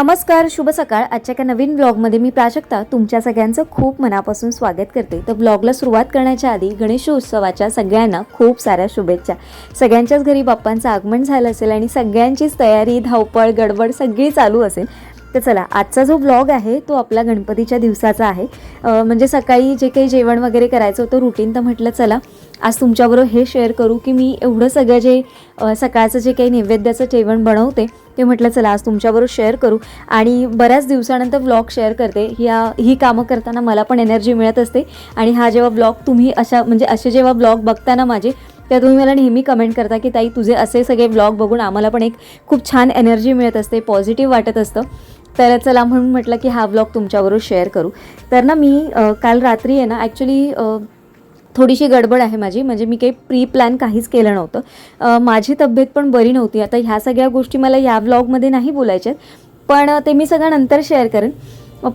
नमस्कार शुभ सकाळ. आजच्या एका नवीन ब्लॉगमध्ये मी प्राजक्ता तुमच्या सगळ्यांचं खूप मनापासून स्वागत करते. तर ब्लॉगला सुरुवात करण्याच्या आधी गणेशोत्सवाच्या सगळ्यांना खूप साऱ्या शुभेच्छा. सगळ्यांच्याच घरी बाप्पांचं आगमन झालं असेल आणि सगळ्यांचीच तयारी धावपळ गडबड सगळी चालू असेल. तर चला आजचा जो ब्लॉग आहे तो आपला गणपतीच्या दिवसाचा आहे. म्हणजे सकाळी जे काही जेवण वगैरे करायचं होतं रुटीन तर म्हटलं चला. आज तुमच्याबरोबर हे शेअर करू की मी एवढं सगळं जे सकाळचं जे काही नैवेद्याचं जेवण बनवते ते म्हटलं चला आज तुमच्याबरोबर शेअर करू. आणि बऱ्याच दिवसानंतर ब्लॉग शेअर करते. ह्या ही कामं करताना मला पण एनर्जी मिळत असते. आणि हा जेव्हा ब्लॉग तुम्ही अशा म्हणजे असे जेव्हा ब्लॉग बघताना माझे त्या तुम्ही मला नेहमी कमेंट करता की ताई तुझे असे सगळे ब्लॉग बघून आम्हाला पण एक खूप छान एनर्जी मिळत असते पॉझिटिव्ह वाटत असतं. तर चला म्हणून म्हटलं की हा ब्लॉग तुमच्याबरोबर शेअर करू. तर ना मी काल रात्री आहे ना ॲक्च्युली थोडीशी गडबड आहे माझी. म्हणजे मी काही प्री प्लॅन काहीच केलं नव्हतं. माझी तब्येत पण बरी नव्हती. आता ह्या सगळ्या गोष्टी मला या व्लॉगमध्ये नाही बोलायच्यात पण ते मी सगळं नंतर शेअर करेन.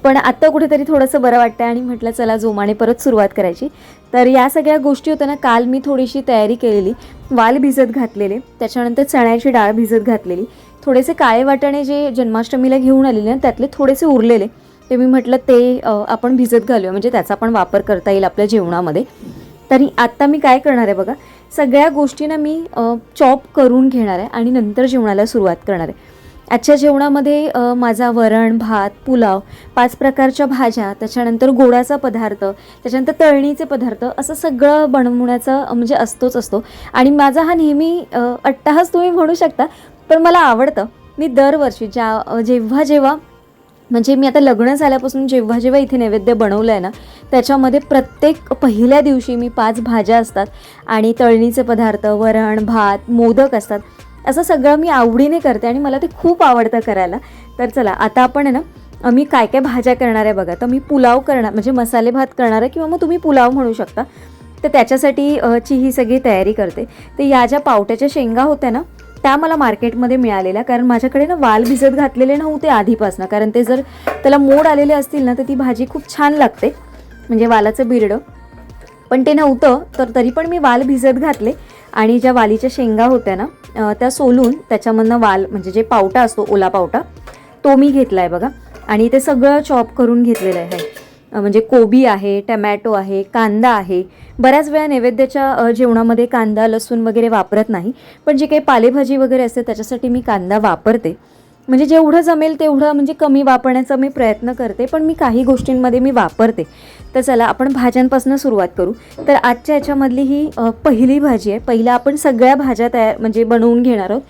पण आत्ता कुठेतरी थोडंसं बरं वाटतं आणि म्हटलं चला जोमाने परत सुरुवात करायची. तर या सगळ्या गोष्टी होत्या ना काल मी थोडीशी तयारी केलेली. वाल भिजत घातलेले. त्याच्यानंतर चण्याची डाळ भिजत घातलेली. थोडेसे काळे वाटाणे जे जन्माष्टमीला घेऊन आलेले ना त्यातले थोडेसे उरलेले. ते मी म्हटलं ते आपण भिजत घालूया म्हणजे त्याचा पण वापर करता येईल आपल्या जेवणामध्ये. तरी आत्ता मी काय करणार आहे बघा सगळ्या गोष्टींना मी चॉप करून घेणार आहे आणि नंतर जेवणाला सुरुवात करणार आहे. आजच्या जेवणामध्ये माझा वरण भात पुलाव पाच प्रकारच्या भाज्या त्याच्यानंतर गोडाचा पदार्थ त्याच्यानंतर तळणीचे पदार्थ असं सगळं बनवण्याचा म्हणजे असतोच असतो. आणि माझा हा नेहमी अट्टाहास तुम्ही म्हणू शकता पण मला आवडतं. मी दरवर्षी ज्या जेव्हा जेव्हा म्हणजे मी आता लग्न झाल्यापासून जेव्हा जेव्हा इथे नैवेद्य बनवलं आहे ना त्याच्यामध्ये प्रत्येक पहिल्या दिवशी मी पाच भाज्या असतात आणि तळणीचे पदार्थ वरण भात मोदक असतात. असं सगळं मी आवडीने करते आणि मला ते खूप आवडतं करायला. तर चला आता आपण आहे ना मी काय काय भाज्या करणार आहे बघा. तर मी पुलाव करणार म्हणजे मसाले भात करणार आहे किंवा मग तुम्ही पुलाव म्हणू शकता. तर त्याच्यासाठी ची ही सगळी तयारी करते. तर या ज्या पावट्याच्या शेंगा होत्या ना त्या मला मार्केटमध्ये मिळालेल्या कारण माझ्याकडे ना वाल भिजत घातलेले नव्हते आधीपासनं. कारण ते जर त्याला मोड आलेले असतील ना तर ती भाजी खूप छान लागते. म्हणजे वालाचं बिरडं. पण ते नव्हतं तर तरी पण मी वाल भिजत घातले. आणि ज्या वालीच्या शेंगा होत्या ना त्या सोलून त्याच्यामधनं वाल म्हणजे जे पावटा असतो ओला पावटा तो मी घेतला आहे बघा. आणि ते सगळं चॉप करून घेतलेलं आहे. म्हणजे कोबी आहे टमॅटो आहे कांदा आहे. बऱ्याच वेळा नैवेद्याच्या जेवणामध्ये कांदा लसूण वगैरे वापरत नाही. पण जे काही पालेभाजी वगैरे असते त्याच्यासाठी मी कांदा वापरते. म्हणजे जेवढं जमेल तेवढं म्हणजे कमी वापरण्याचा मी प्रयत्न करते पण मी काही गोष्टींमध्ये मी वापरते. तर चला आपण भाज्यांपासून सुरुवात करू. तर आजच्या याच्यामधली ही पहिली भाजी आहे. पहिला आपण सगळ्या भाज्या तयार म्हणजे बनवून घेणार आहोत.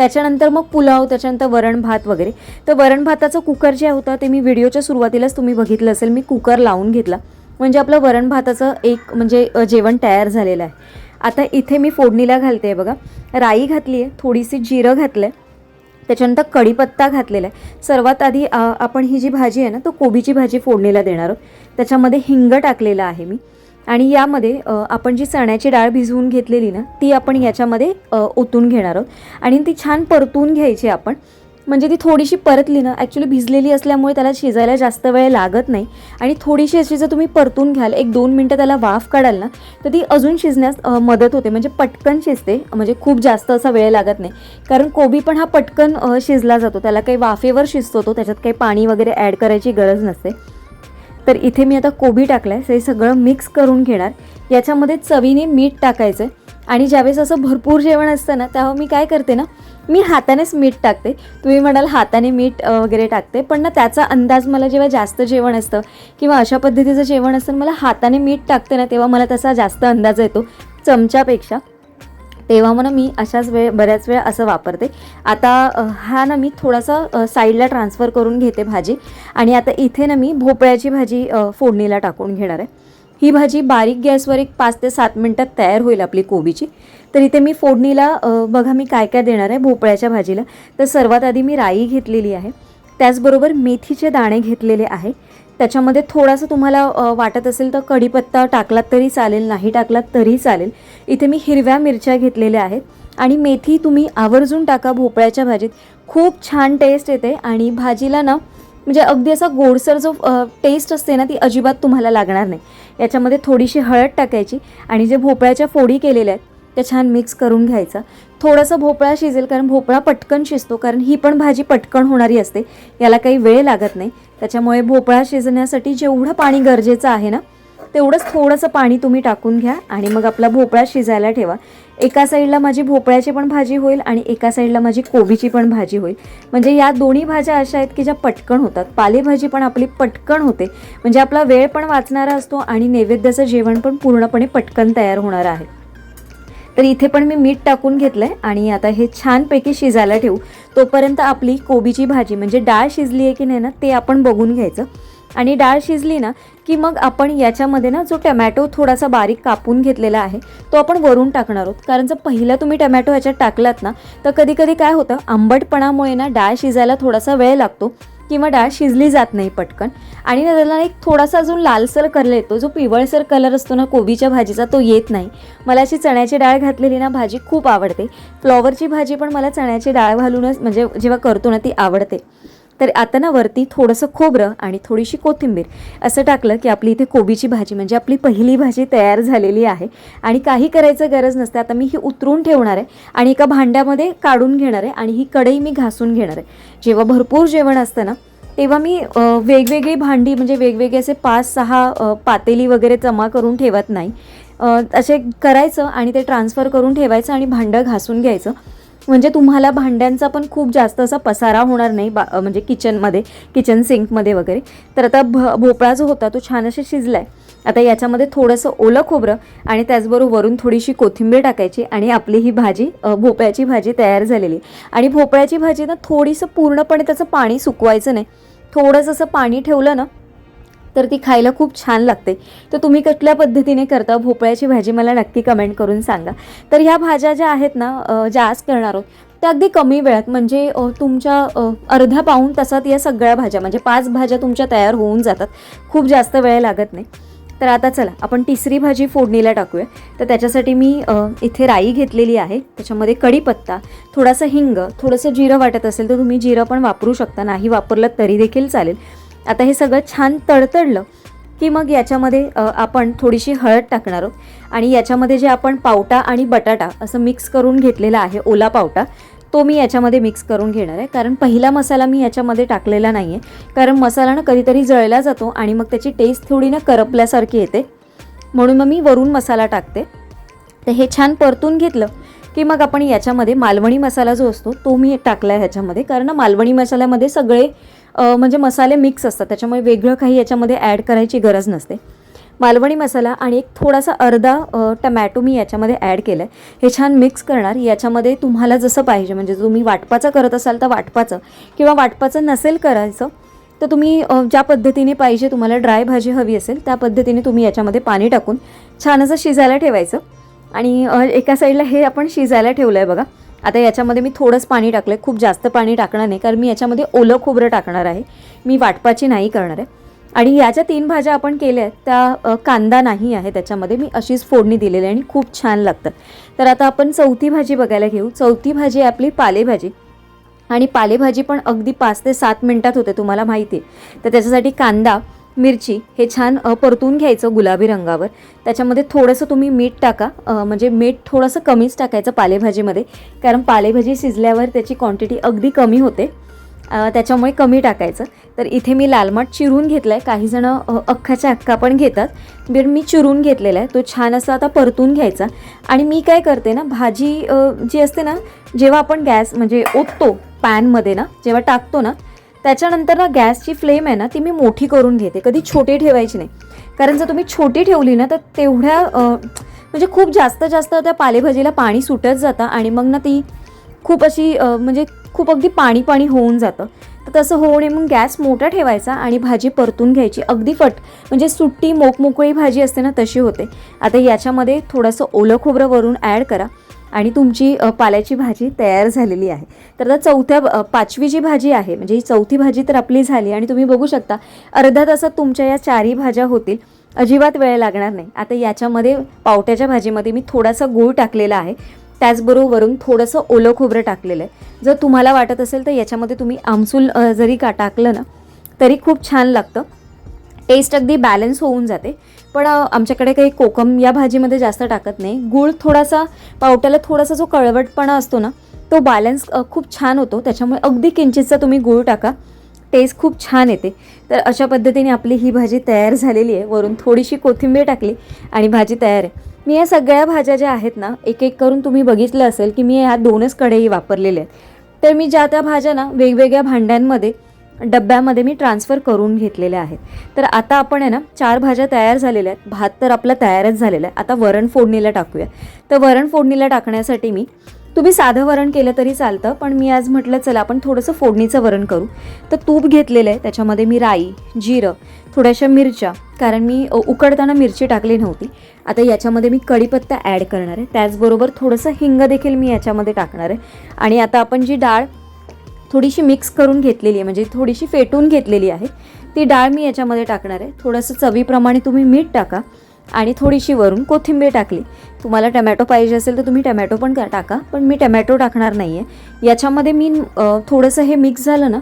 त्याच्यानंतर मग पुलाव त्याच्यानंतर वरण भात वगैरे. तर वरण भाताचं कुकर जे होतं ते मी व्हिडिओच्या सुरुवातीलाच तुम्ही बघितलं असेल. मी कुकर लावून घेतला. म्हणजे आपलं वरण भाताचं एक म्हणजे जेवण तयार झालेलं आहे. आता इथे मी फोडणीला घालते आहे बघा. राई घातली आहे थोडीशी जिरं घातलं आहे त्याच्यानंतर कढीपत्ता घातलेला आहे. सर्वात आधी आपण ही जी भाजी आहे ना तो कोबीची भाजी फोडणीला देणार आहोत. त्याच्यामध्ये हिंग टाकलेलं आहे मी. आणि यामध्ये आपण जी चण्याची डाळ भिजवून घेतलेली ना ती आपण याच्यामध्ये ओतून घेणार आहोत. आणि ती छान परतून घ्यायची आपण. म्हणजे ती थोडीशी परतली ना ॲक्च्युली भिजलेली असल्यामुळे त्याला शिजायला जास्त वेळ लागत नाही. आणि थोडीशी अशी जर तुम्ही परतून घ्याल एक दोन मिनटं त्याला वाफ काढाल ना तर ती अजून शिजण्यास मदत होते. म्हणजे पटकन शिजते म्हणजे खूप जास्त असा वेळ लागत नाही. कारण कोबी पण हा पटकन शिजला जातो. त्याला काही वाफेवर शिजतो तो त्याच्यात काही पाणी वगैरे ॲड करायची गरज नसते. तर इथे मी आता कोबी टाकलाय. आहे हे सगळं मिक्स करून घेणार. याच्यामध्ये चवीने मीठ टाकायचं आहे आणि ज्यावेळेस असं भरपूर जेवण असतं ना तेव्हा मी काय करते ना मी हातानेच मीठ टाकते. तुम्ही म्हणाल हाताने मीठ वगैरे टाकते पण ना त्याचा अंदाज मला जेव्हा जास्त जेवण असतं किंवा अशा पद्धतीचं जेवण असतं मला हाताने मीठ टाकते ना तेव्हा मला त्याचा जास्त अंदाज येतो चमच्यापेक्षा. तेव्हा म्हणून मी अशाच वेळ बऱ्याच वेळ असं वापरते. आता हा ना मी थोडासा साईडला ट्रान्सफर करून घेते भाजी आणि आता इथे ना मी भोपळ्याची भाजी फोडणीला टाकून घेणार आहे. ही भाजी बारीक गॅसवर एक पाच ते सात मिनटात तयार होईल आपली कोबीची. तर इथे मी फोडणीला बघा मी काय काय देणार आहे भोपळ्याच्या भाजीला. तर सर्वात आधी मी राई घेतलेली आहे. त्याचबरोबर मेथीचे दाणे घेतलेले आहे. त्याच्यामध्ये थोडासा तुम्हाला वाटत असेल तर कढीपत्ता टाकलात तरी चालेल नाही टाकलात तरी चालेल. इथे मी हिरव्या मिरच्या घेतलेल्या आहेत आणि मेथी तुम्ही आवर्जून टाका भोपळ्याच्या भाजीत. खूप छान टेस्ट येते आणि भाजीला ना म्हणजे अगदी असा गोडसर जो टेस्ट असते ना ती अजिबात तुम्हाला लागणार नाही. याच्यामध्ये थोडीशी हळद टाकायची आणि जे भोपळ्याच्या फोडी केलेल्या आहेत ते छान मिक्स करून घ्यायचं. थोडंसं भोपळा शिजेल कारण भोपळा पटकन शिजतो कारण ही पण भाजी पटकन होणारी असते. याला काही वेळ लागत नाही. त्याच्यामुळे भोपळा शिजण्यासाठी जेवढं पाणी गरजेचं आहे ना तेवढंच थोडंसं पाणी तुम्ही टाकून घ्या आणि मग आपला भोपळा शिजायला ठेवा. एका साईडला माझी भोपळ्याची पण भाजी होईल आणि एका साईडला माझी कोबीची पण भाजी होईल. म्हणजे या दोन्ही भाज्या अशा आहेत की ज्या पटकन होतात. पालेभाजी पण आपली पटकन होते. म्हणजे आपला वेळ पण वाचणारा असतो आणि नैवेद्याचं जेवण पण पूर्णपणे पटकन तयार होणार आहे. तर इथे पण मी मीठ टाकून घेतलं आहे आणि आता हे छानपैकी शिजायला ठेवू. तोपर्यंत आपली कोबीची भाजी म्हणजे डाळ शिजली आहे की नाही ना ते आपण बघून घ्यायचं. आणि डाळ शिजली ना की मग आपण याच्यामध्ये ना जो टमॅटो थोडासा बारीक कापून घेतलेला आहे तो आपण वरून टाकणार आहोत. कारण जर पहिला तुम्ही टमॅटो ह्याच्यात टाकलात ना तर कधीकधी काय होतं आंबटपणामुळे ना डाळ शिजायला थोडासा वेळ लागतो. किंवा डाळ शिजली जात नाही पटकन. आणि त्याला एक थोडासा अजून लालसर कलर येतो जो पिवळसर कलर असतो ना कोबीच्या भाजीचा तो येत नाही. मला अशी चण्याची डाळ घातलेली ना भाजी खूप आवडते. फ्लॉवरची भाजी पण मला चण्याची डाळ घालूनच म्हणजे जेव्हा करतो ना ती आवडते. तर आता ना वरती थोडंसं खोबरं आणि थोडीशी कोथिंबीर असं टाकलं की आपली इथे कोबीची भाजी म्हणजे आपली पहिली भाजी तयार झालेली आहे. आणि काही करायचं गरज नसते. आता मी ही उतरून ठेवणार आहे आणि एका भांड्यामध्ये काढून घेणार आहे आणि ही कढई मी घासून घेणार आहे. जेव्हा भरपूर जेवण असतं ना तेव्हा मी वेगवेगळी भांडी म्हणजे वेगवेगळे असे पाच सहा पातेली वगैरे जमा करून ठेवत नाही. असे करायचं आणि ते ट्रान्सफर करून ठेवायचं आणि भांडं घासून घ्यायचं. म्हणजे तुम्हाला भांड्यांचा पण खूप जास्त असा पसारा होणार नाही बा म्हणजे किचनमध्ये किचन सिंकमध्ये वगैरे. तर आता भ भोपळा जो होता तो छान असे शिजला आहे आता याच्यामध्ये थोडंसं ओलं खोबरं आणि त्याचबरोबर वरून थोडीशी कोथिंबीर टाकायची आणि आपली ही भाजी भोपळ्याची भाजी तयार झालेली. आणि भोपळ्याची भाजी ना थोडीसं पूर्णपणे त्याचं पाणी सुकवायचं नाही. थोडंसं असं पाणी ठेवलं ना तर ती खायला खूप छान लागते. तर तुम्ही कुठल्या पद्धतीने करता? भोपळ्याची भाजी मला नक्की कमेंट करून सांगा. तर ह्या भाज्या ज्या आहेत ना ज्या आज करणार आहोत त्या अगदी कमी वेळात म्हणजे तुमच्या अर्धा पाऊण तासात या सगळ्या भाज्या म्हणजे पाच भाज्या तुमच्या तयार होऊन जातात. खूप जास्त वेळ लागत नाही. तर आता चला आपण तिसरी भाजी फोडणीला टाकूया. तर त्याच्यासाठी मी इथे राई घेतलेली आहे. त्याच्यामध्ये कढीपत्ता थोडासा हिंग थोडंसं जिरं वाटत असेल तर तुम्ही जिरं पण वापरू शकता. नाही वापरलं तरी देखील चालेल. आता हे सगळं छान तडतडलं की मग याच्यामध्ये आपण थोडीशी हळद टाकणार आहोत. आणि याच्यामध्ये जे आपण पावटा आणि बटाटा असं मिक्स करून घेतलेला आहे ओला पावटा तो मी याच्यामध्ये मिक्स करून घेणार आहे. कारण पहिला मसाला मी याच्यामध्ये टाकलेला नाही आहे कारण मसाला ना कधीतरी जळला जातो आणि मग त्याची टेस्ट थोडी ना करपल्यासारखी येते. म्हणून मग मी वरून मसाला टाकते. तर हे छान परतून घेतलं की मग आपण याच्यामध्ये मालवणी मसाला जो असतो तो मी टाकला आहे ह्याच्यामध्ये. कारण मालवणी मसाल्यामध्ये सगळे म्हणजे मसाले मिक्स असतात. त्याच्यामुळे वेगळं काही याच्यामध्ये ॲड करायची गरज नसते. मालवणी मसाला आणि एक थोडासा अर्धा टमॅटो मी याच्यामध्ये ॲड केलं आहे हे छान मिक्स करणार. याच्यामध्ये तुम्हाला जसं पाहिजे. म्हणजे तुम्ही वाटपाचं करत असाल तर वाटपाचं किंवा वाटपाचं नसेल करायचं तर तुम्ही ज्या पद्धतीने पाहिजे तुम्हाला ड्राय भाजी हवी असेल त्या पद्धतीने तुम्ही याच्यामध्ये पाणी टाकून छान असं शिजायला ठेवायचं. आणि एका साईडला हे आपण शिजायला ठेवलं आहे बघा. आता याच्यामध्ये मी थोडंच पाणी टाकलं आहे खूप जास्त पाणी टाकणार नाही कारण मी याच्यामध्ये ओलं खोबरं टाकणार आहे. मी वाटपाची नाही करणार आहे. आणि या ज्या तीन भाज्या आपण केल्या आहेत त्या कांदा नाही आहे त्याच्यामध्ये मी अशीच फोडणी दिलेली आहे आणि खूप छान लागतं तर आता आपण चौथी भाजी बघायला घेऊ. चौथी भाजी आहे आपली पालेभाजी. आणि पालेभाजी पण अगदी पाच ते सात मिनटात होते तुम्हाला माहिती आहे. तर त्याच्यासाठी कांदा मिरची हे छान परतून घ्यायचं गुलाबी रंगावर. त्याच्यामध्ये थोडंसं तुम्ही मीठ टाका म्हणजे मीठ थोडंसं कमीच टाकायचं पालेभाजीमध्ये कारण पालेभाजी शिजल्यावर त्याची क्वांटिटी अगदी कमी होते. त्याच्यामुळे कमी टाकायचं. तर इथे मी लालमाट चिरून घेतला आहे काही जणं अख्खाच्या अख्खा पण घेतात बरं मी चिरून घेतलेला आहे. तो छान असा आता परतून घ्यायचा. आणि मी काय करते ना भाजी जी असते ना जेव्हा आपण गॅस म्हणजे ओततो पॅनमध्ये ना जेव्हा टाकतो ना त्याच्यानंतर ना गॅसची फ्लेम आहे ना ती मी मोठी करून घेते. कधी छोटी ठेवायची नाही. कारण जर तुम्ही छोटी ठेवली ना तर तेवढ्या म्हणजे खूप जास्त जास्त त्या पालेभाजीला पाणी सुटत जातं आणि मग ना ती खूप अशी म्हणजे खूप अगदी पाणी पाणी होऊन जातं. तर तसं होऊ नये मग गॅस मोठा ठेवायचा आणि भाजी परतून घ्यायची. अगदी फट म्हणजे सुट्टी मोकमोकळी भाजी असते ना तशी होते. आता याच्यामध्ये थोडंसं ओलं खोबरं वरून ॲड करा. आणि तुमची पाल्याची भाजी तयार झालेली आहे. तर आता चौथ्या पाचवी जी भाजी आहे म्हणजे ही चौथी भाजी तर आपली झाली आणि तुम्ही बघू शकता अर्धा तासात तुमच्या या चारही भाज्या होतील. अजिबात वेळ लागणार नाही. आता याच्यामध्ये पावट्याच्या भाजीमध्ये मी थोडासा गूळ टाकलेला आहे. त्याचबरोबरून थोडंसं ओलं खोबरं टाकलेलं आहे. जर तुम्हाला वाटत असेल तर याच्यामध्ये तुम्ही आमसूल जरी का टाकलं ना तरी खूप छान लागतं. टेस्ट अगदी बॅलन्स होऊन जाते. पण आमच्याकडे काही कोकम या भाजीमध्ये जास्त टाकत नाही. गूळ थोडासा पावट्याला थोडासा जो कळवटपणा असतो ना तो बॅलन्स खूप छान होतो. त्याच्यामुळे अगदी किंचितचा तुम्ही गूळ टाका. टेस्ट खूप छान येते. तर अशा पद्धतीने आपली ही भाजी तयार झालेली आहे. वरून थोडीशी कोथिंबीर टाकली आणि भाजी तयार आहे. मी या सगळ्या भाज्या ज्या आहेत ना एक एक करून तुम्ही बघितलं असेल की मी ह्या दोनच कढई वापरलेल्या आहेत. तर मी ज्या त्या भाज्या ना वेगवेगळ्या भांड्यांमध्ये डब्यामध्ये मी ट्रान्सफर करून घेतलेल्या आहेत. तर आता आपण आहे ना चार भाज्या तयार झालेल्या आहेत. भात तर आपला तयारच झालेला आहे. आता वरण फोडणीला टाकूया. तर वरण फोडणीला टाकण्यासाठी मी तुम्ही साधं वरण केलं तरी चालतं पण मी आज म्हटलं चला आपण थोडंसं फोडणीचं वरण करू. तर तूप घेतलेलं आहे. त्याच्यामध्ये मी राई जिरं थोड्याशा मिरच्या कारण मी उकडताना मिरची टाकली नव्हती. आता याच्यामध्ये मी कढीपत्ता ॲड करणार आहे. त्याचबरोबर थोडंसं हिंग देखील मी याच्यामध्ये टाकणार आहे. आणि आता आपण जी डाळ थोडीशी मिक्स करून घेतलेली आहे. म्हणजे थोडीशी फेटून घेतलेली आहे. ती डाळ मी याच्यामध्ये टाकणार आहे. थोडंसं चवीप्रमाणे तुम्ही मीठ टाका आणि थोडीशी वरून कोथिंबीर टाकली. तुम्हाला टमॅटो पाहिजे असेल तर तुम्ही टमॅटो पण टाका पण मी टमॅटो टाकणार नाही आहे याच्यामध्ये मी थोडंसं हे मिक्स झालं ना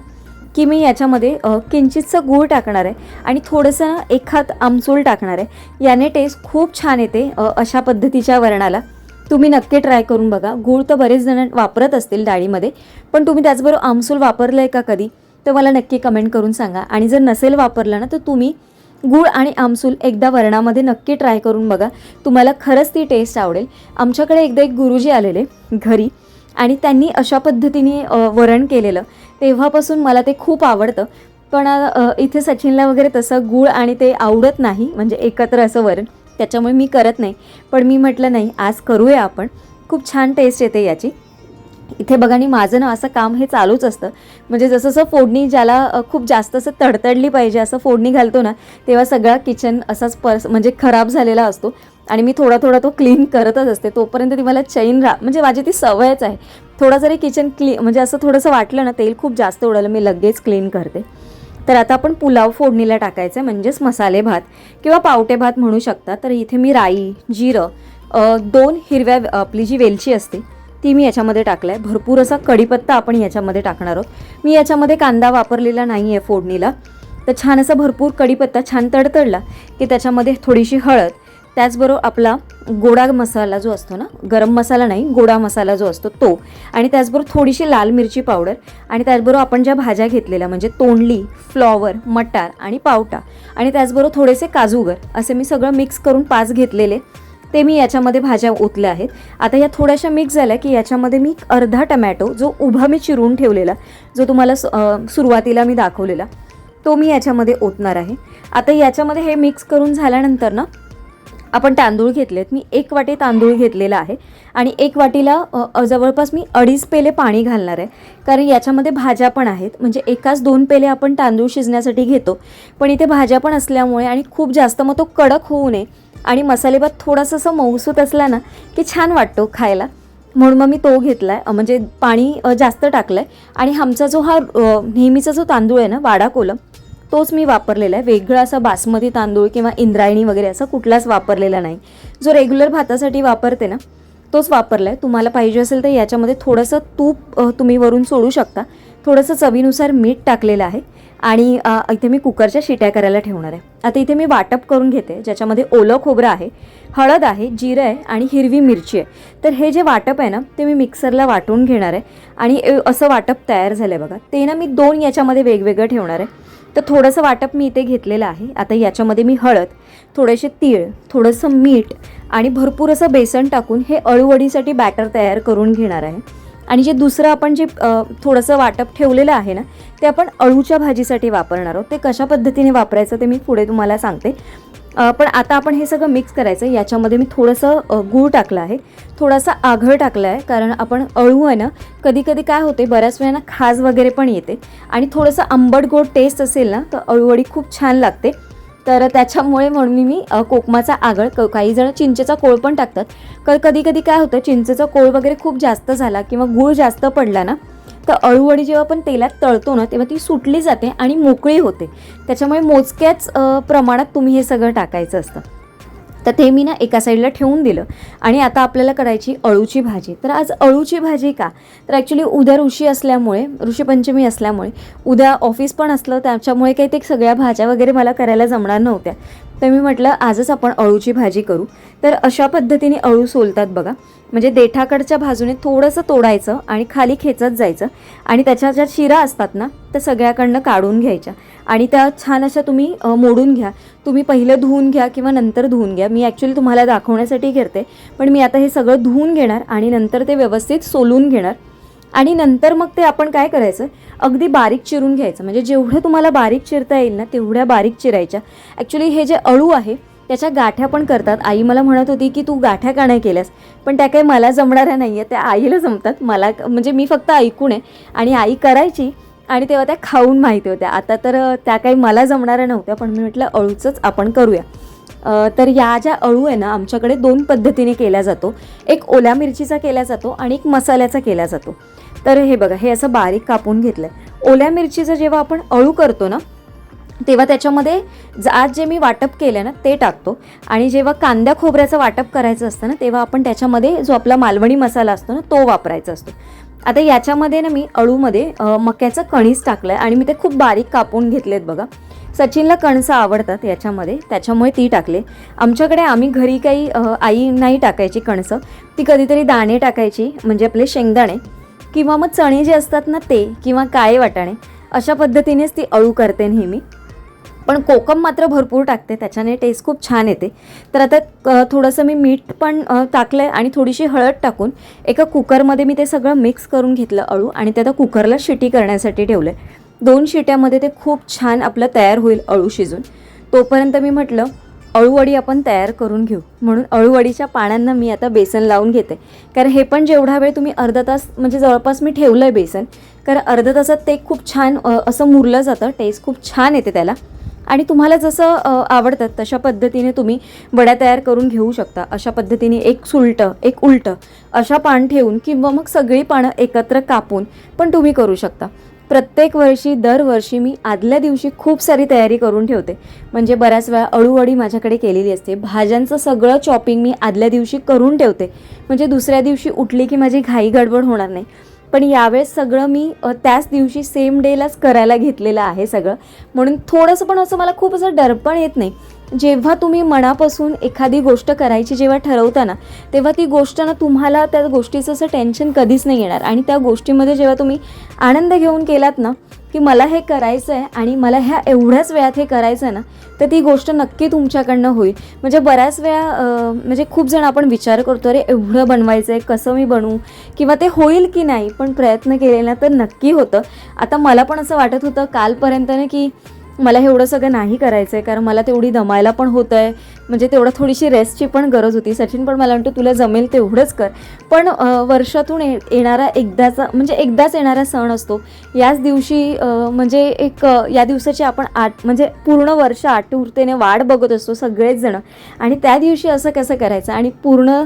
की मी याच्यामध्ये किंचितचं गूळ टाकणार आहे आणि थोडंसं एखाद आमसूल टाकणार आहे. याने टेस्ट खूप छान येते अशा पद्धतीच्या वरणाला. तुम्ही नक्की ट्राय करून बघा. गूळ तर बरेच जण वापरत असतील डाळीमध्ये पण तुम्ही त्याचबरोबर आमसूल वापरलं आहे का कधी? तर मला नक्की कमेंट करून सांगा. आणि जर नसेल वापरलं ना तर तुम्ही गूळ आणि आमसूल एकदा वरणामध्ये नक्की ट्राय करून बघा. तुम्हाला खरंच ती टेस्ट आवडेल. आमच्याकडे एकदा एक गुरुजी आलेले घरी आणि त्यांनी अशा पद्धतीने वरण केलेलं. तेव्हापासून मला ते खूप आवडतं. पण इथे सचिनला वगैरे तसं गूळ आणि ते आवडत नाही. म्हणजे एकत्र असं वरण. त्याच्यामुळे मी करत नाही. पण मी म्हटलं नाही आज करूया आपण. खूप छान टेस्ट येते याची. इथे बघा आणि माझं ना असं काम हे चालूच असतं. म्हणजे जसं जसं फोडणी ज्याला खूप जास्त असं तडतडली पाहिजे असं फोडणी घालतो ना तेव्हा सगळा किचन असाच पर्स म्हणजे खराब झालेला असतो. आणि मी थोडा थोडा तो क्लीन करतच असते. तोपर्यंत ती मला चैन रा म्हणजे माझी ती सवयच आहे. थोडा जरी किचन क्ली म्हणजे असं थोडंसं वाटलं ना तेल खूप जास्त उडालं मी लगेच क्लीन करते. तर आता आपण पुलाव फोडणीला टाकायचं आहे म्हणजेच मसाले भात किंवा पावटे भात म्हणू शकता. तर इथे मी राई जिरं दोन हिरव्या आपली जी वेलची असते ती मी याच्यामध्ये टाकलं आहे भरपूर असा कढीपत्ता आपण याच्यामध्ये टाकणार आहोत. मी याच्यामध्ये कांदा वापरलेला नाही आहे फोडणीला. तर छान असा भरपूर कढीपत्ता छान तडतडला की त्याच्यामध्ये थोडीशी हळद त्याचबरोबर आपला गोडा मसाला जो असतो ना गरम मसाला नाही गोडा मसाला जो असतो तो. आणि त्याचबरोबर थोडीशी लाल मिरची पावडर. आणि त्याचबरोबर आपण ज्या भाज्या घेतलेल्या म्हणजे तोंडली फ्लॉवर मटार आणि पावटा. आणि त्याचबरोबर थोडेसे काजूगर असे मी सगळं मिक्स करून पाच घेतलेले. ते मी याच्यामध्ये भाज्या ओतल्या आहेत. आता या थोड्याशा मिक्स झाल्या की याच्यामध्ये मी अर्धा टमॅटो जो उभा मी चिरून ठेवलेला जो तुम्हाला सुरुवातीला मी दाखवलेला तो मी याच्यामध्ये ओतणार आहे. आता याच्यामध्ये हे मिक्स करून झाल्यानंतर ना आपण तांदूळ घेतलेत. मी एक वाटी तांदूळ घेतलेला आहे. आणि एक वाटीला जवळपास मी अडीच पेले पाणी घालणार आहे. कारण याच्यामध्ये भाज्या पण आहेत. म्हणजे एकाच दोन पेले आपण तांदूळ शिजण्यासाठी घेतो. पण इथे भाज्या पण असल्यामुळे आणि खूप जास्त मग तो कडक होऊ नये. आणि मसालेभात थोडासा असं मऊसूत असला ना की छान वाटतो खायला. म्हणून मग मी तो घेतला आहे म्हणजे पाणी जास्त टाकलं आहे आणि आमचा जो हा नेहमीचा जो तांदूळ आहे ना वाडा कोलम तोच मी वापरलेला आहे. वेगळा असा बासमती तांदूळ किंवा इंद्रायणी वगैरे असा कुठलाच वापरलेला नाही. जो रेग्युलर भातासाठी वापरते ना तोच वापरला आहे तुम्हाला पाहिजे असेल तर याच्यामध्ये थोडंसं तूप तुम्ही वरून सोडू शकता. थोडंसं चवीनुसार मीठ टाकलेलं आहे. आणि इथे मी कुकरच्या शिट्या करायला ठेवणार आहे. आता इथे मी वाटप करून घेते ज्याच्यामध्ये ओलं खोबरं आहे हळद आहे जिरं आहे आणि हिरवी मिरची आहे. तर हे जे वाटप आहे ना ते मी मिक्सरला वाटून घेणार आहे. आणि असं वाटप तयार झालं आहे बघा. ते ना मी दोन याच्यामध्ये वेगवेगळं ठेवणार आहे. तर थोडंसं वाटप मी इथे घेतलेलं आहे. आता याच्यामध्ये मी हळद थोडेसे तीळ थोडंसं मीठ आणि भरपूर असं बेसन टाकून हे अळूवडीसाठी बॅटर तयार करून घेणार आहे. आणि जे दुसरं आपण जे थोडंसं वाटप ठेवलेलं आहे ना ते आपण अळूच्या भाजीसाठी वापरणार आहोत. ते कशा पद्धतीने वापरायचं ते मी पुढे तुम्हाला सांगते. पण आता आपण हे सगळं मिक्स करायचं आहे. याच्यामध्ये मी थोडंसं गूळ टाकलं आहे. थोडासा आघळ टाकला आहे कारण आपण अळू आहे ना कधी कधी काय होते बऱ्याच वेळा ना खाज वगैरे पण येते. आणि थोडंसं आंबट गोड टेस्ट असेल ना तर अळूवडी खूप छान लागते. तर त्याच्यामुळे म्हणून मी कोकमाचा आगळ क काही जण चिंचेचा कोळ पण टाकतात. क कधी कधी काय होतं चिंचेचा कोळ वगैरे खूप जास्त झाला किंवा गूळ जास्त पडला ना तर अळूवडी जेव्हा आपण तेलात तळतो ना तेव्हा ती सुटली जाते आणि मोकळी होते. त्याच्यामुळे मोजक्याच प्रमाणात तुम्ही हे सगळं टाकायचं असतं. तर ते मी ना एका साईडला ठेवून दिलं आणि आता आपल्याला करायची अळूची भाजी. तर आज अळूची भाजी का? तर ॲक्च्युली उद्या ऋषी असल्यामुळे ऋषीपंचमी असल्यामुळे उद्या ऑफिस पण असलं त्याच्यामुळे काही ते सगळ्या भाज्या वगैरे मला करायला जमणार नव्हत्या. तर मी म्हटलं आजच आपण अळूची भाजी करू. तर अशा पद्धतीने अळू सोलतात बघा. म्हणजे देठाकडच्या बाजूने थोडंसं तोडायचं आणि खाली खेचत जायचं. आणि त्याच्या ज्या शिरा असतात ना त्या सगळ्याकडनं काढून घ्यायच्या. आणि त्या छान अशा तुम्ही मोडून घ्या. तुम्ही पहिलं धुवून घ्या किंवा नंतर धुवून घ्या. मी ॲक्च्युली तुम्हाला दाखवण्यासाठी करते पण मी आता हे सगळं धुवून घेणार आणि नंतर ते व्यवस्थित सोलून घेणार. आणि नंतर मग ते आपण काय करायचं? अगदी बारीक चिरून घ्यायचं. म्हणजे जेवढं तुम्हाला बारीक चिरता येईल ना तेवढ्या बारीक चिरायच्या. ॲक्च्युली हे जे अळू आहे त्याच्या गाठ्या पण करतात. आई मला म्हणत होती की तू गाठ्या का नाही केल्यास? पण त्या काही मला जमणाऱ्या नाही आहे त्या आईला जमतात. मला म्हणजे मी फक्त ऐकून आहे. आणि आई करायची आणि तेव्हा त्या खाऊन माहिती होत्या. आता तर त्या काही मला जमणाऱ्या नव्हत्या. पण मी म्हटलं अळूचंच आपण करूया. तर या ज्या अळू आहे ना आमच्याकडे दोन पद्धतीने केला जातो. एक ओल्या मिरचीचा केला जातो आणि एक मसाल्याचा केला जातो. तर हे बघा हे असं बारीक कापून घेतलं आहे ओल्या मिरचीचं जेव्हा आपण अळू करतो ना तेव्हा त्याच्यामध्ये आज जे मी वाटप केलं ना ते टाकतो. आणि जेव्हा कांद्या खोबऱ्याचं वाटप करायचं असतं ना तेव्हा आपण त्याच्यामध्ये जो आपला मालवणी मसाला असतो ना तो वापरायचा असतो. आता याच्यामध्ये ना मी अळूमध्ये मक्याचं कणीस टाकलं आहे आणि मी ते खूप बारीक कापून घेतलेत बघा. सचिनला कणसं आवडतात याच्यामध्ये. त्याच्यामुळे ती टाकले. आमच्याकडे आम्ही घरी काही आई नाही टाकायची कणसं. ती कधीतरी दाणे टाकायची म्हणजे आपले शेंगदाणे. किंवा मग चणे जे असतात ना ते किंवा काळे वाटाणे. अशा पद्धतीनेच ती अळू करते नेहमी. पण कोकम मात्र भरपूर टाकते त्याच्याने टेस्ट खूप छान येते. तर आता क- थोडंसं मी मीठ पण टाकलं आहे आणि थोडीशी हळद टाकून एका कुकरमध्ये मी ते सगळं मिक्स करून घेतलं अळू आणि ते आता कुकरला शिटी करण्यासाठी ठेवलं आहे दोन शिट्यामध्ये ते खूप छान आपलं तयार होईल अळू शिजून. तोपर्यंत मी म्हटलं अळूवडी आपण तयार करून घेऊ. म्हणून अळूवडीच्या पानांना मी आता बेसन लावून घेते. कारण हे पण जेवढा वेळ तुम्ही अर्धा तास म्हणजे जवळपास मी ठेवलं आहे बेसन कारण अर्धा तासात ते खूप छान असं मुरलं जातं टेस्ट खूप छान येते त्याला. आणि तुम्हाला जसं आवडतात आवडतं तशा पद्धतीने तुम्ही वड्या तयार करून घेऊ शकता. अशा पद्धतीने एक सुलटं एक उलटं अशा पान ठेवून किंवा मग सगळी पानं एकत्र कापून पण तुम्ही करू शकता. प्रत्येक वर्षी दरवर्षी मी आदल्या दिवशी खूप सारी तयारी करून ठेवते. म्हणजे बऱ्याच वेळा अळूवडी माझ्याकडे केलेली असते. भाज्यांचं सगळं चॉपिंग मी आदल्या दिवशी करून ठेवते. म्हणजे दुसऱ्या दिवशी उठली की माझी घाई गडबड होणार नाही. पण यावेळेस सगळं मी त्याच दिवशी सेम डेलाच करायला घेतलेलं आहे सगळं. म्हणून थोडंसं पण असं मला खूप असं डरपण येत नाही. जेव्हा तुम्ही मनापासून एखादी गोष्ट करायची जेव्हा ठरवता ना तेव्हा ती गोष्ट ना तुम्हाला त्या गोष्टीचं असं टेन्शन कधीच नाही येणार. आणि त्या गोष्टीमध्ये जेव्हा तुम्ही आनंद घेऊन केलात ना की मला हे करायचं आहे आणि मला ह्या एवढ्याच वेळात हे करायचं आहे ना तर ती गोष्ट नक्की तुमच्याकडनं होईल. म्हणजे बऱ्याच वेळा म्हणजे खूप जण आपण विचार करतो अरे एवढं बनवायचं आहे कसं मी बनवू? किंवा ते होईल की नाही पण प्रयत्न केलेला तर नक्की होतं. आता मला पण असं वाटत होतं कालपर्यंत ना की मला एवढं सगळं नाही करायचं आहे कारण मला तेवढी दमायला पण होतं आहे म्हणजे तेवढं थोडीशी रेस्टची पण गरज होती. सचिन पण मला वाटतं तुला जमेल तेवढंच कर. पण वर्षातून ये येणारा एकदाचा म्हणजे एकदाच येणारा सण असतो. याच दिवशी म्हणजे एक या दिवसाची आपण आठ म्हणजे पूर्ण वर्ष आतुरतेने वाट बघत असतो सगळेच जण आणि त्या दिवशी असं कसं करायचं? आणि पूर्ण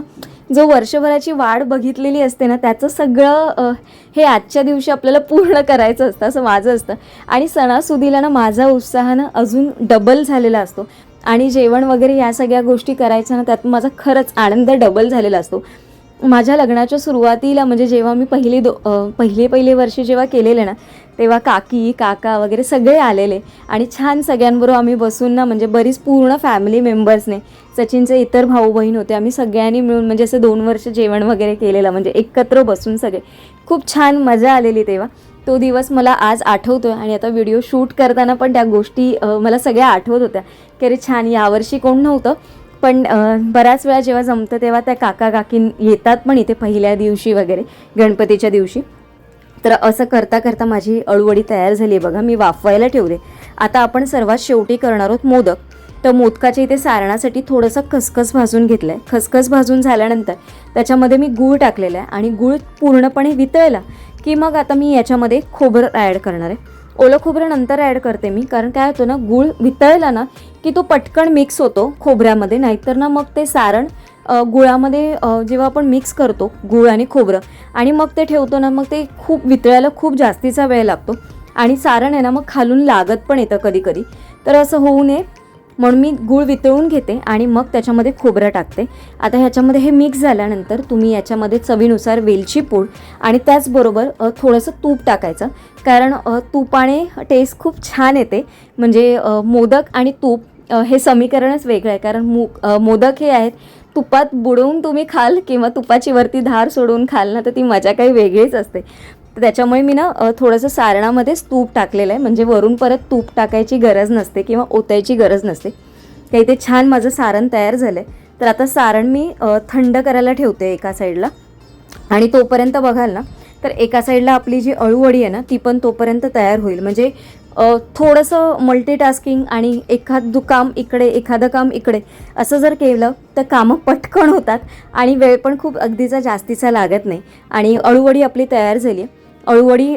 जो वर्षभराची वाढ बघितलेली असते ना त्याचं सगळं हे आजच्या दिवशी आपल्याला पूर्ण करायचं असतं असं माझं असतं. आणि सणासुदीला ना माझा उत्साह ना अजून डबल झालेला असतो. आणि जेवण वगैरे या सगळ्या गोष्टी करायच्या ना त्यात माझा खरंच आनंद डबल झालेला असतो. माझ्या लग्नाच्या सुरुवातीला म्हणजे जेव्हा मी पहिली दो पहिले पहिले वर्षी जेव्हा केलेले ना तेव्हा काकी काका वगैरे सगळे आलेले. आणि छान सगळ्यांबरोबर आम्ही बसून ना म्हणजे बरीच पूर्ण फॅमिली मेंबर्सने सचिनचे इतर भाऊ बहीण होते आम्ही सगळ्यांनी मिळून म्हणजे असं दोन वर्ष जेवण वगैरे केलेलं म्हणजे एकत्र बसून सगळे. खूप छान मजा आलेली तेव्हा. तो दिवस मला आज आठवतो आहे आणि आता व्हिडिओ शूट करताना पण त्या गोष्टी मला सगळ्या आठवत होत्या. की अरे छान यावर्षी कोण नव्हतं पण बऱ्याच वेळा जेव्हा जमतं तेव्हा त्या काका काकी येतात पण इथे पहिल्या दिवशी वगैरे गणपतीच्या दिवशी. तर असं करता करता माझी अळूवडी तयार झाली आहे बघा मी वाफवायला ठेवले. आता आपण सर्वात शेवटी करणार आहोत मोदक. तर मोदकाच्या इथे सारणासाठी थोडंसं खसखस भाजून घेतलं आहे खसखस भाजून झाल्यानंतर त्याच्यामध्ये मी गूळ टाकलेला आहे आणि गूळ पूर्णपणे वितळला की मग आता मी याच्यामध्ये खोबरं ॲड करणार आहे. ओलं खोबरं नंतर ॲड करते मी कारण काय होतं ना गूळ वितळला ना की तो पटकन मिक्स होतो खोबऱ्यामध्ये नाहीतर ना मग ते सारण गुळामध्ये जेव्हा आपण मिक्स करतो गूळ आणि खोबरं आणि मग ते ठेवतो ना मग ते खूप वितळायला खूप जास्तीचा वेळ लागतो. आणि सारण आहे ना मग खालून लागत पण येतं कधी कधी तर असं होऊ नये. म्हणून मी गूळ वितळून घेते आणि मग त्याच्यामध्ये खोबरं टाकते. आता ह्याच्यामध्ये हे मिक्स झाल्यानंतर तुम्ही याच्यामध्ये चवीनुसार वेलची पूड आणि त्याचबरोबर थोडंसं तूप टाकायचं. कारण तुपाने टेस्ट खूप छान येते. म्हणजे मोदक आणि तूप हे समीकरणच वेगळं आहे. कारण मु मोदक हे आहेत तुपात बुडवून तुम्ही खाल किंवा तुपाची वरती धार सोडून खाल ना तर ती मजा काही वेगळीच असते. तर त्याच्यामुळे मी ना थोडंसं सारणामध्येच तूप टाकलेलं आहे. म्हणजे वरून परत तूप टाकायची गरज नसते किंवा ओतायची गरज नसते. तर इथे छान माझं सारण तयार झालं आहे तर आता सारण मी थंड करायला ठेवते एका साईडला. आणि तोपर्यंत बघाल ना तर एका साईडला आपली जी अळूवडी आहे ना ती पण तोपर्यंत तयार होईल. म्हणजे थोडंसं मल्टीटास्किंग आणि एखाद दु काम इकडे एखादं काम इकडे असं जर केलं तर कामं पटकन होतात आणि वेळ पण खूप अगदीचा जास्तीचा लागत नाही. आणि अळूवडी आपली तयार झाली आहे. अळूवडी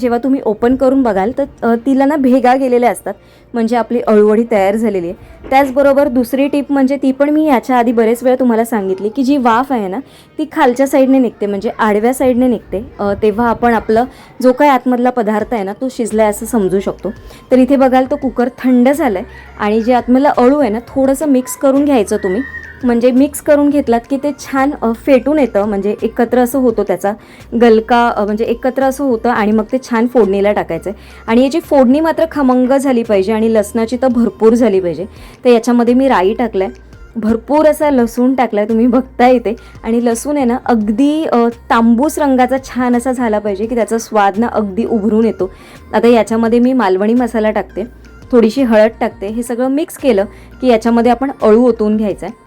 जेव्हा तुम्ही ओपन करून बघाल तर तिला ना भेगा गेलेल्या असतात. म्हणजे आपली अळूवडी तयार झालेली आहे. त्याचबरोबर दुसरी टीप म्हणजे ती पण मी याच्या आधी बरेच वेळा तुम्हाला सांगितली की जी वाफ आहे ना ती खालच्या साईडने निघते म्हणजे आडव्या साईडने निघते. तेव्हा आपण आपलं जो काही आतमधला पदार्थ आहे ना तो शिजला आहे असं समजू शकतो. तर इथे बघाल तो कुकर थंड झाला आहे आणि जे आतमधला अळू आहे ना थोडंसं मिक्स करून घ्यायचं तुम्ही. म्हणजे मिक्स करून घेतलात की ते छान फेटून येतं म्हणजे एकत्र असं होतं त्याचा गलका म्हणजे एकत्र असं होतं आणि मग ते छान फोडणीला टाकायचं आहे आणि याची फोडणी मात्र खमंग झाली पाहिजे आणि लसणाची तर भरपूर झाली पाहिजे. तर याच्यामध्ये मी राई टाकलं आहे भरपूर असा लसूण टाकला आहे तुम्ही बघता येते आणि लसूण आहे ना अगदी तांबूस रंगाचा छान असा झाला पाहिजे की त्याचा स्वाद ना अगदी उभरून येतो. आता याच्यामध्ये मी मालवणी मसाला टाकते थोडीशी हळद टाकते. हे सगळं मिक्स केलं की याच्यामध्ये आपण अळू ओतून घ्यायचं आहे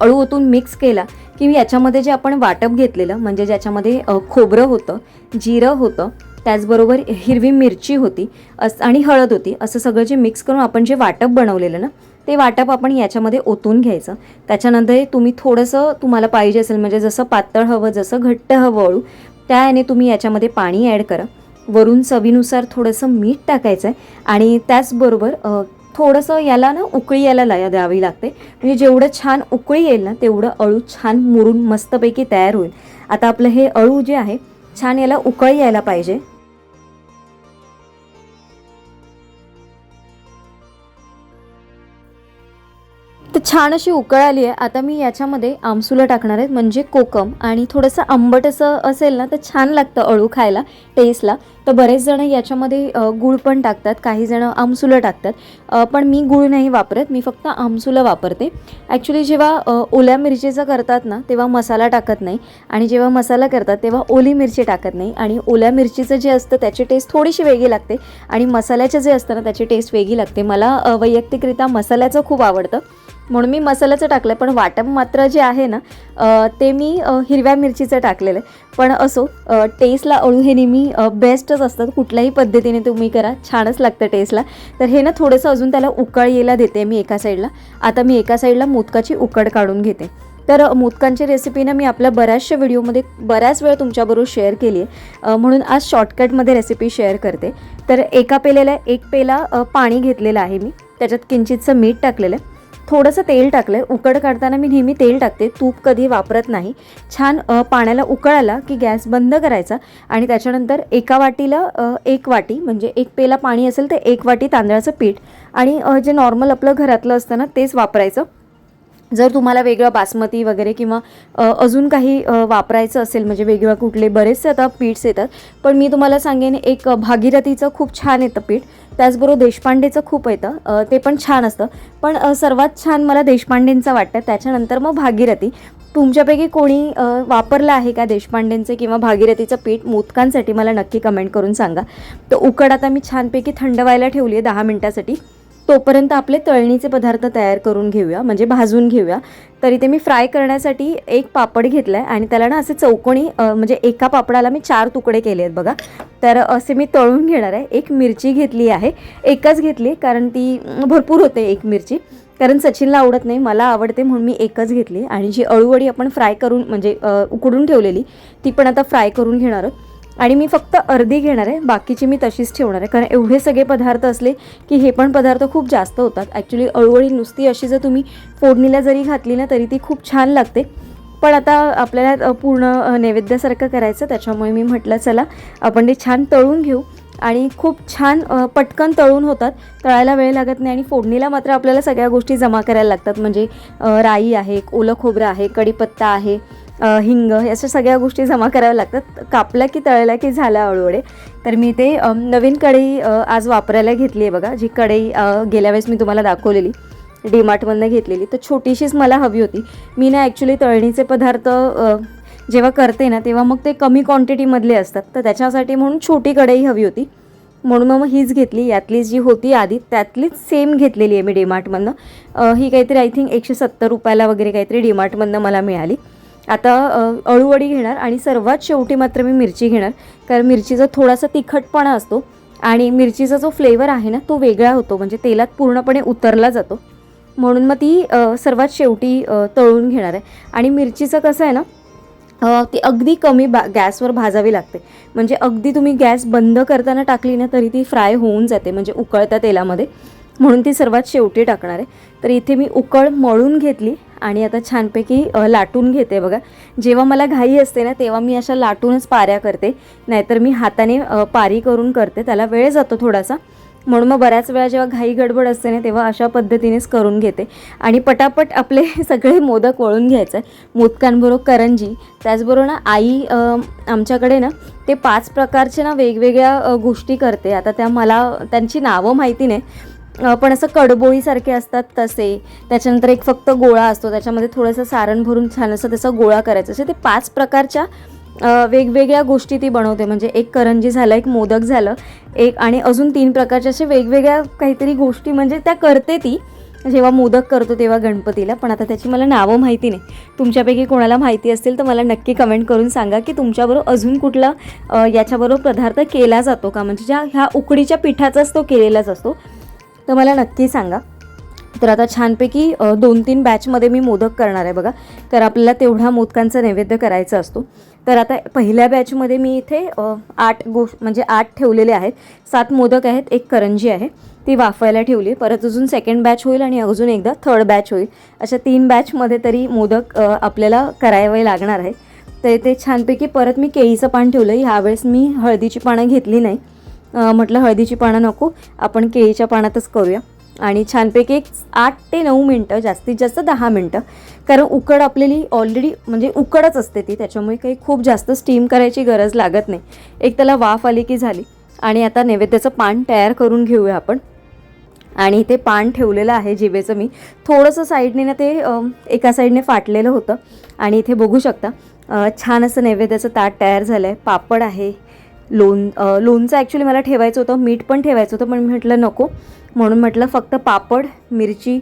अळू ओतून मिक्स केला की याच्यामध्ये जे आपण वाटप घेतलेलं म्हणजे ज्याच्यामध्ये खोबरं होतं जिरं होतं त्याचबरोबर हिरवी मिरची होती अस आणि हळद होती. असं सगळं जे मिक्स करून आपण जे वाटप बनवलेलं ना ते वाटप आपण याच्यामध्ये ओतून घ्यायचं. त्याच्यानंतर तुम्ही थोडंसं तुम्हाला पाहिजे असेल म्हणजे जसं पातळ हवं जसं घट्ट हवं अळू त्या याने तुम्ही याच्यामध्ये पाणी ॲड करा. वरून चवीनुसार थोडंसं मीठ टाकायचं आहे आणि त्याचबरोबर थोडंसं याला ना उकळी यायला ला द्यावी लागते. म्हणजे जेवढं छान उकळी येईल ना तेवढं अळू छान मुरून मस्तपैकी तयार होईल. आता आपलं हे अळू जे आहे छान याला उकळी यायला पाहिजे. छान अशी उकळ आली आहे. आता मी याच्यामध्ये आमसुलं टाकणार आहे. म्हणजे कोकम आणि थोडंसं आंबट असं असेल ना तर छान लागतं अळू खायला टेस्टला तर बरेच जण याच्यामध्ये गूळ पण टाकतात. काही जण आमसुलं टाकतात. पण मी गूळ नाही वापरत. मी फक्त आमसुलं वापरते. ॲक्च्युली जेव्हा ओल्या मिरचीचं करतात ना तेव्हा मसाला टाकत नाही. आणि जेव्हा मसाला करतात तेव्हा ओली मिरची टाकत नाही. आणि ओल्या मिरचीचं जे असतं त्याची टेस्ट थोडीशी वेगळी लागते. आणि मसाल्याचं जे असतं ना त्याची टेस्ट वेगळी लागते. मला वैयक्तिकरित्या मसाल्याचं खूप आवडतं. म्हणून मी मसाल्याचं टाकलं आहे पण वाटप मात्र जे आहे ना ते मी हिरव्या मिरचीचं टाकलेलं आहे. पण असो टेस्टला अळू हे नेहमी बेस्टच असतात. कुठल्याही पद्धतीने तुम्ही करा. छानच लागतं टेस्टला तर हे ना थोडंसं अजून त्याला उकळ यायला देते मी एका साईडला आता मी एका साईडला मोदकाची उकड काढून घेते. तर मोदकांची रेसिपी ना मी आपल्या बऱ्याचशा व्हिडिओमध्ये बऱ्याच वेळ तुमच्याबरोबर शेअर केली आहे. म्हणून आज शॉर्टकटमध्ये रेसिपी शेअर करते. तर एका पेलेला एक पेला पाणी घेतलेलं आहे मी. त्याच्यात किंचितचं मीठ टाकलेलं आहे. थोडंसं तेल टाकलं आहे उकड काढताना मी नेहमी तेल टाकते. तूप कधी वापरत नाही. छान पाण्याला उकळ आला की गॅस बंद करायचा आणि त्याच्यानंतर एका वाटीला एक वाटी म्हणजे एक पेला पाणी असेल तर एक वाटी तांदळाचं पीठ आणि जे नॉर्मल आपलं घरातलं असतं ना तेच वापरायचं. जर तुम्हाला वेगळं बासमती वगैरे किंवा अजून काही वापरायचं असेल म्हणजे वेगळं कुठले बरेचसे आता पीठस येतात पण मी तुम्हाला सांगेन एक भागीरथीचं खूप छान येतं पीठ. त्याचबरोबर देशपांडेचं खूप येतं. ते पण छान असतं. पण सर्वात छान मला देशपांडेंचं वाटतं. त्याच्यानंतर मग भागीरथी. तुमच्यापैकी कोणी वापरलं आहे का देशपांडेंचं किंवा भागीरथीचं पीठ? मोदकांसाठी मला नक्की कमेंट करून सांगा. तर उकड आता मी छानपैकी थंड व्हायला ठेवली आहे दहा मिनटासाठी. तोपर्यंत आपले तळणीचे पदार्थ तयार करून घेऊया म्हणजे भाजून घेऊया. तर इथे मी फ्राय करण्यासाठी एक पापड घेतला आहे आणि त्याला ना असे चौकोनी म्हणजे एका पापडाला मी चार तुकडे केले आहेत बघा. तर असे मी तळून घेणार आहे. एक मिरची घेतली आहे. एकच घेतली कारण ती भरपूर होते एक मिरची. कारण सचिनला आवडत नाही मला आवडते म्हणून मी एकच घेतली. आणि जी अळूवडी आपण फ्राय करून म्हणजे उकडून ठेवलेली ती पण आता फ्राय करून घेणार आहोत. आणि मी फक्त अर्धी घेणार आहे बाकीची मी तशीच ठेवणार आहे. कारण एवढे सगळे पदार्थ असले की हे पण पदार्थ खूप जास्त होतात. ॲक्च्युली अळूवळी नुसती अशी जर तुम्ही फोडणीला जरी घातली ना तरी ती खूप छान लागते. पण आता आपल्याला पूर्ण नैवेद्यासारखं करायचं त्याच्यामुळे मी म्हटलं चला आपण ते छान तळून घेऊ. आणि खूप छान पटकन तळून होतात. तळायला वेळ लागत नाही आणि फोडणीला मात्र आपल्याला सगळ्या गोष्टी जमा करायला लागतात. म्हणजे राई आहे ओलं खोबरं आहे कढीपत्ता आहे हिंग अशा सगळ्या गोष्टी जमा कराव्या लागतात. कापलं की तळला की झाला अळूवडे तर मी ते नवीन कढई आज वापरायला घेतली आहे बघा जी कढई गेल्या वेळेस मी तुम्हाला दाखवलेली डीमार्टमधनं घेतलेली. तर छोटीशीच मला हवी होती. मी ना ॲक्च्युली तळणीचे पदार्थ जेव्हा करते ना तेव्हा मग ते कमी क्वांटिटीमधले असतात. तर त्याच्यासाठी म्हणून छोटी कढई हवी होती. म्हणून मग हीच घेतली. यातली जी होती आधी त्यातलीच सेम घेतलेली आहे मी डीमार्टमधनं. ही काहीतरी आय थिंक एकशे सत्तर रुपयाला वगैरे काहीतरी डीमार्टमधनं मला मिळाली. आता अळूवडी घेणार आणि सर्वात शेवटी मात्र मी मिरची घेणार. कारण मिरचीचा थोडासा तिखटपणा असतो आणि मिरचीचा जो फ्लेवर आहे ना तो वेगळा होतो. म्हणजे तेलात पूर्णपणे उतरला जातो. म्हणून मग ती सर्वात शेवटी तळून घेणार आहे. आणि मिरचीचं कसं आहे ना ती अगदी कमी बा गॅसवर भाजावी लागते. म्हणजे अगदी तुम्ही गॅस बंद करताना टाकली ना तरी ती फ्राय होऊन जाते. म्हणजे उकळत्या तेलामध्ये. म्हणून ती सर्वात शेवटी टाकणार आहे. तर इथे मी उकळ मळून घेतली आणि आता छानपैकी लाटून घेते बघा. जेव्हा मला घाई असते ना तेव्हा मी अशा लाटूनच पाऱ्या करते. नाहीतर मी हाताने पारी करून करते. त्याला वेळ जातो थोडासा. म्हणून मग बऱ्याच वेळा जेव्हा घाई गडबड असते ना तेव्हा अशा पद्धतीनेच करून घेते. आणि पटापट आपले सगळे मोदक वळून घ्यायचं. आहे मोदकांबरोबर करंजी. त्याचबरोबर ना आई आमच्याकडे ना ते पाच प्रकारचे ना वेगवेगळ्या गोष्टी करते. आता त्या मला त्यांची नावं माहिती नाही. पण असं कडबोळीसारखे असतात तसे. त्याच्यानंतर एक फक्त गोळा असतो. त्याच्यामध्ये थोडंसं सारण भरून छान असं त्याचा गोळा करायचा. असे ते पाच प्रकारच्या वेगवेगळ्या गोष्टी ती बनवते. म्हणजे एक करंजी झालं एक मोदक झालं एक आणि अजून तीन प्रकारच्या असे वेगवेगळ्या काहीतरी गोष्टी म्हणजे त्या करते ती. जेव्हा मोदक करतो तेव्हा गणपतीला. पण आता त्याची मला नावं माहिती नाही. तुमच्यापैकी कोणाला माहिती असतील तर मला नक्की कमेंट करून सांगा की तुमच्याबरोबर अजून कुठला याच्याबरोबर पदार्थ केला जातो का? म्हणजे ज्या ह्या उकडीच्या पिठाचाच तो केलेलाच असतो. तर मला नक्की सांगा. तर आता छानपैकी दोन तीन बॅचमध्ये मी मोदक करणार आहे बघा. तर आपल्याला तेवढा मोदकांचा नैवेद्य करायचा असतो. तर आता पहिल्या बॅचमध्ये मी इथे आठ गोष्ट म्हणजे आठ ठेवलेले आहेत. सात मोदक आहेत एक करंजी आहे. ती वाफायला ठेवली परत अजून सेकंड बॅच होईल आणि अजून एकदा थर्ड बॅच होईल. अशा तीन बॅचमध्ये तरी मोदक आपल्याला करावे लागणार आहे. तर इथे छानपैकी परत मी केळीचं पान ठेवलं ह्यावेळेस मी हळदीची पानं घेतली नाही. म्हटलं हळदीची पानं नको आपण केळीच्या पानातच करूया. आणि छानपैकी एक आठ ते नऊ मिनटं जास्तीत जास्त दहा मिनटं कारण उकड आपलेली ऑलरेडी म्हणजे उकडच असते ती त्याच्यामुळे काही खूप जास्त स्टीम करायची गरज लागत नाही. एक त्याला वाफ आली की झाली. आणि आता नैवेद्याचं पान तयार करून घेऊया आपण. आणि ते पान ठेवलेलं आहे जिवेचं मी. थोडंसं साईडने ना ते एका साईडने फाटलेलं होतं. आणि इथे बघू शकता छान असं नैवेद्याचं ताट तयार झालं आहे पापड आहे लोण लोणचं ॲक्च्युली मला ठेवायचं होतं मीठ पण ठेवायचं होतं पण मी म्हटलं नको. म्हणून म्हटलं फक्त पापड मिरची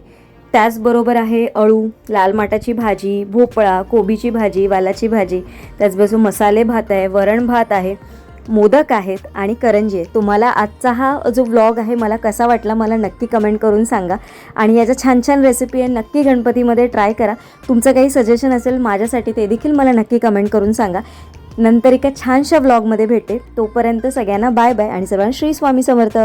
त्याचबरोबर आहे अळू लाल माटाची भाजी भोपळा कोबीची भाजी वालाची भाजी त्याचबरोबर मसाले भात आहे वरण भात आहे मोदक आहेत आणि करंजी आहे. तुम्हाला आजचा हा जो व्लॉग आहे मला कसा वाटला मला नक्की कमेंट करून सांगा. आणि याच्या छान छान रेसिपी आहे नक्की गणपतीमध्ये ट्राय करा. तुमचं काही सजेशन असेल माझ्यासाठी ते देखील मला नक्की कमेंट करून सांगा. नंतर एका छानशा व्लॉगमध्ये भेटेल. तोपर्यंत सगळ्यांना बाय बाय आणि सर्वांना श्री स्वामी समर्थ.